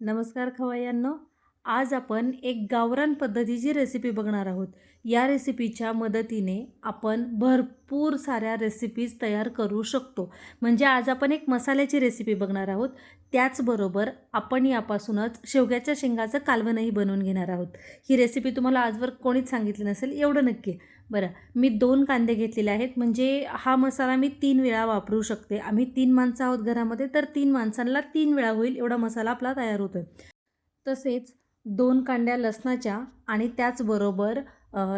नमस्कार खवय्यांनो. आज आपण एक गावरान पद्धतीची रेसिपी बघणार आहोत. या रेसिपीच्या मदतीने आपण भरपूर साऱ्या रेसिपीज तयार करू शकतो. म्हणजे आज आपण एक मसाल्याची रेसिपी बघणार आहोत. त्याचबरोबर आपण यापासूनच शेवग्याच्या शेंगाचं कालवणही बनवून घेणार आहोत. ही रेसिपी तुम्हाला आजवर कोणीच सांगितली नसेल एवढं नक्की. बरं मी दोन कांदे घेतलेले आहेत. म्हणजे हा मसाला मी तीन वेळा वापरू शकते. आम्ही तीन माणसं आहोत घरामध्ये तर तीन माणसांना तीन वेळा होईल एवढा मसाला आपला तयार होतो तसेच दोन कांड्या लसणाच्या आणि त्याचबरोबर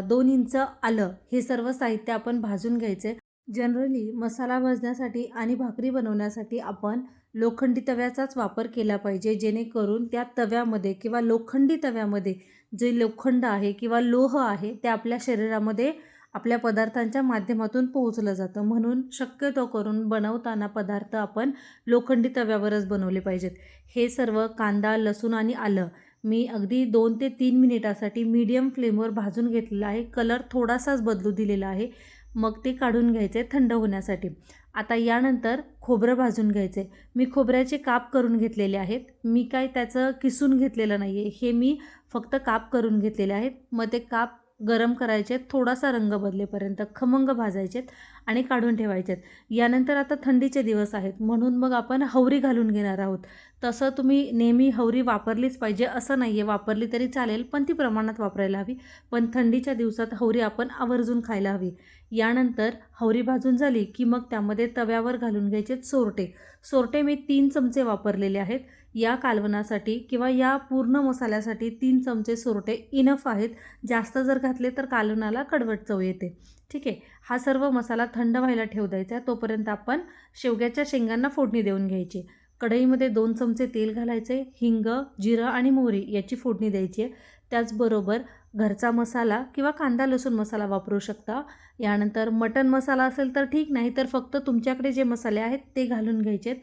दोन इंच आलं हे सर्व साहित्य आपण भाजून घ्यायचे. जनरली मसाला भाजण्यासाठी आणि भाकरी बनवण्यासाठी आपण लोखंडी तव्याचाच वापर केला पाहिजे जेणेकरून त्या तव्यामध्ये किंवा लोखंडी तव्यामध्ये जे लोखंड आहे किंवा लोह आहे ते आपल्या शरीरामध्ये आपल्या पदार्थांच्या माध्यमातून पोहोचलं जातं. म्हणून शक्यतो करून बनवताना पदार्थ आपण लोखंडी तव्यावरच बनवले पाहिजेत. हे सर्व कांदा लसूण आणि आलं मी अगदी दोन ते तीन मिनिटासाठी मीडियम फ्लेमवर भाजून घेतलेलं आहे. कलर थोडासाच बदलू दिलेला आहे. मग ते काढून घ्यायचे थंड होण्यासाठी. आता यानंतर खोबरं भाजून घ्यायचे. मी खोबऱ्याचे काप करून घेतलेले आहेत. मी काय त्याचं किसून घेतलेलं नाही आहे हे मी फक्त काप करून घेतलेले आहेत. मग ते काप गरम करायचे थोडासा रंग बदलेपर्यंत खमंग भाजायचेत आणि काढून ठेवायचेत यानंतर आता थंडीचे दिवस आहेत. म्हणून मग आपण हवरी घालून घेणार आहोत. तसं तुम्ही नेहमी हवरी वापरलीच पाहिजे असं नाही आहे वापरली तरी चालेल पण ती प्रमाणात वापरायला हवी. पण थंडीच्या दिवसात हवरी आपण आवर्जून खायला हवी. यानंतर हवरी भाजून झाली की मग त्यामध्ये तव्यावर घालून घ्यायचे सोरटे सोरटे मी तीन चमचे वापरलेले आहेत. या कालवनासाठी किंवा या पूर्ण मसाल्यासाठी तीन चमचे सोरटे इनफ आहेत. जास्त जर घातले तर कालवनाला कडवट चव येते. ठीक? आहे हा सर्व मसाला थंड व्हायला ठेवू द्यायचा तोपर्यंत आपण शेवग्याच्या शेंगांना फोडणी देऊन घ्यायची. कढईमध्ये दोन चमचे तेल घालायचे हिंग जिरं आणि मोहरी याची फोडणी द्यायची आहे. त्याचबरोबर घरचा मसाला किंवा कांदा लसूण मसाला वापरू शकता. यानंतर मटन मसाला असेल तर ठीक नाही तर फक्त तुमच्याकडे जे मसाले आहेत ते घालून घ्यायचेत.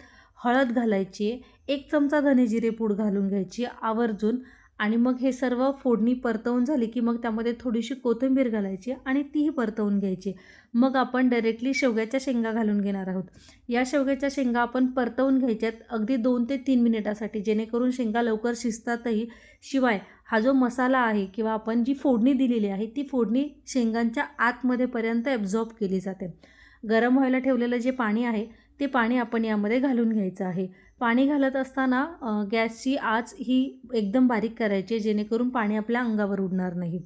हळद घालायची एक चमचा धने जिरे पूड घालून घ्यायची आवर्जून आणि मग हे सर्व फोडणी परतवून झाली की मग त्यामध्ये थोडीशी कोथिंबीर घालायची आणि तीही परतवून घ्यायची. मग आपण डायरेक्टली शेवग्याच्या शेंगा घालून घेणार आहोत. या शेवग्याच्या शेंगा आपण परतवून घ्यायच्यात अगदी दोन ते तीन मिनिटासाठी जेणेकरून शेंगा लवकर शिजतातही. शिवाय हा जो मसाला आहे किंवा आपण जी फोडणी दिलेली आहे ती फोडणी शेंगांच्या आतमध्येपर्यंत ॲब्झॉर्ब केली जाते. गरम व्हायला ठेवलेलं जे पाणी आहे ते पाणी आपण यामध्ये घालून घ्यायचं आहे. पाणी घालत असताना गॅसची आच ही एकदम बारीक करायची जेणेकरून पाणी आपल्या अंगावर उडणार नाही.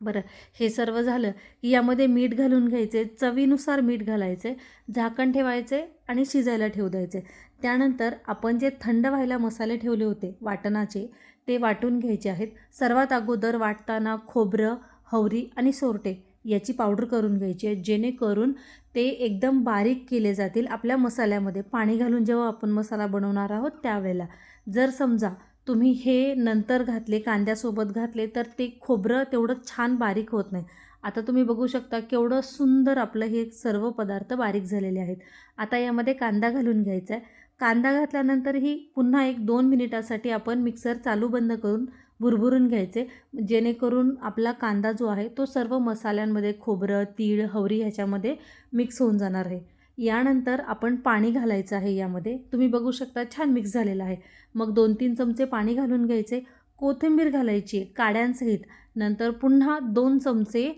बरं हे सर्व झालं की यामध्ये मीठ घालून घ्यायचे चवीनुसार मीठ घालायचे झाकण ठेवायचे आणि शिजायला ठेवू द्यायचे. त्यानंतर आपण जे थंड व्हायला मसाले ठेवले होते वाटणाचे ते वाटून घ्यायचे आहेत. सर्वात अगोदर वाटताना खोबरं हवरी आणि सोरटे याची पावडर करून घ्यायची आहे. जेणेकरून ते एकदम बारीक केले जातील आपल्या मसाल्यामध्ये. पाणी घालून जेव्हा आपण मसाला बनवणार आहोत त्यावेळेला. जर समजा तुम्ही हे नंतर घातले कांद्यासोबत घातले तर ते खोबरं तेवढं छान बारीक होत नाही. आता तुम्ही बघू शकता केवढं सुंदर आपलं हे सर्व पदार्थ बारीक झालेले आहेत. आता यामध्ये कांदा घालून घ्यायचा आहे. कांदा घातल्यानंतरही पुन्हा एक दोन मिनिटासाठी आपण मिक्सर चालू बंद करून भुरभुरून घ्यायचे. जेणेकरून आपला कांदा जो आहे तो सर्व मसाल्यांमध्ये खोबरं तीळ हवरी ह्याच्यामध्ये मिक्स होऊन जाणार आहे. यानंतर आपण पाणी घालायचं आहे यामध्ये. तुम्ही बघू शकता छान मिक्स झालेलं आहे. मग दोन तीन चमचे पाणी घालून घ्यायचे. कोथिंबीर घालायची काड्यांसहित. नंतर पुन्हा दोन चमचे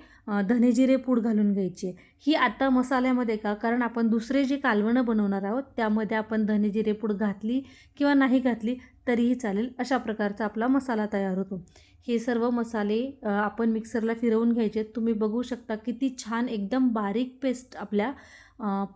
धनेजिरे पूड घालून घ्यायची. ही आता मसाल्यामध्ये का? कारण आपण दुसरे जे कालवणं बनवणार आहोत त्यामध्ये आपण धनेजिरे पूड घातली किंवा नाही घातली तरीही चालेल. अशा प्रकारचा आपला मसाला तयार होतो. हे सर्व मसाले आपण मिक्सरला फिरवून घ्यायचे. तुम्ही बघू शकता किती छान एकदम बारीक पेस्ट आपल्या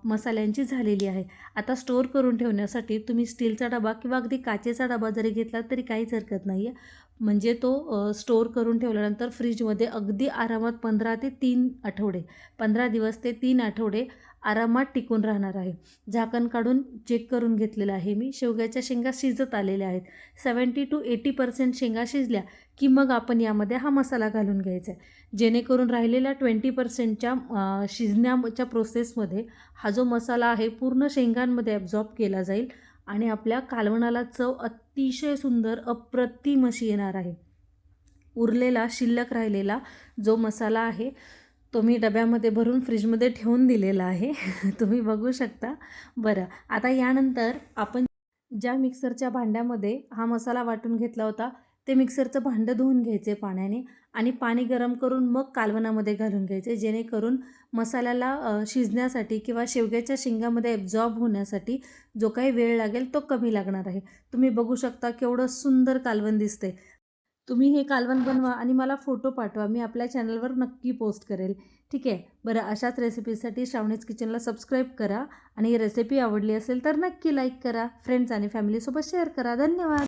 मसाल्यांची झालेली आहे. आता स्टोअर करून ठेवण्यासाठी तुम्ही स्टीलचा डबा किंवा अगदी काचेचा डबा जरी घेतला तरी काहीच हरकत नाही आहे म्हणजे तो स्टोअर करून ठेवल्यानंतर फ्रीजमध्ये अगदी आरामात पंधरा ते तीन आठवडे पंधरा दिवस ते तीन आठवडे आरामात टिकून राहणार आहे. झाकण काढून चेक करून घेतलेलं आहे मी. शेवग्याच्या शेंगा शिजत आलेल्या आहेत. सेवन्टी टू एटी पर्सेंट शेंगा शिजल्या की मग आपण यामध्ये हा मसाला घालून घ्यायचा आहे. जेणेकरून राहिलेल्या ट्वेंटी पर्सेंटच्या शिजण्याच्या प्रोसेसमध्ये हा जो मसाला आहे पूर्ण शेंगांमध्ये ॲब्झॉर्ब केला जाईल आणि आपल्या कालवणाला चव अत अतिशय सुंदर अप्रतिम अशी येणार आहे. उरलेला शिल्लक राहिलेला जो मसाला आहे तो मी डब्यामध्ये भरून फ्रीजमध्ये ठेवून दिलेला आहे. तुम्ही बघू शकता. बरं आता यानंतर आपण ज्या मिक्सरच्या भांड्यामध्ये हा मसाला वाटून घेतला होता ते मिक्सरचं भांडं धुवून घ्यायचे पाण्याने आणि पाणी गरम करून मग कालवणामध्ये घालून घ्यायचे जेणेकरून मसाल्याला शिजण्यासाठी किंवा शेवग्याच्या शेंगामध्ये ॲब्झॉर्ब होण्यासाठी जो काही वेळ लागेल तो कमी लागणार आहे. तुम्ही बघू शकता केवढं सुंदर कालवण दिसते तुम्ही हे कालवण बनवा आणि मला फोटो पाठवा मी आपल्या चॅनलवर नक्की पोस्ट करेल. ठीक आहे? बरं अशाच रेसिपीसाठी श्रावणीज किचनला सबस्क्राईब करा आणि ही रेसिपी आवडली असेल तर नक्की लाईक करा. फ्रेंड्स आणि फॅमिलीसोबत शेअर करा. धन्यवाद!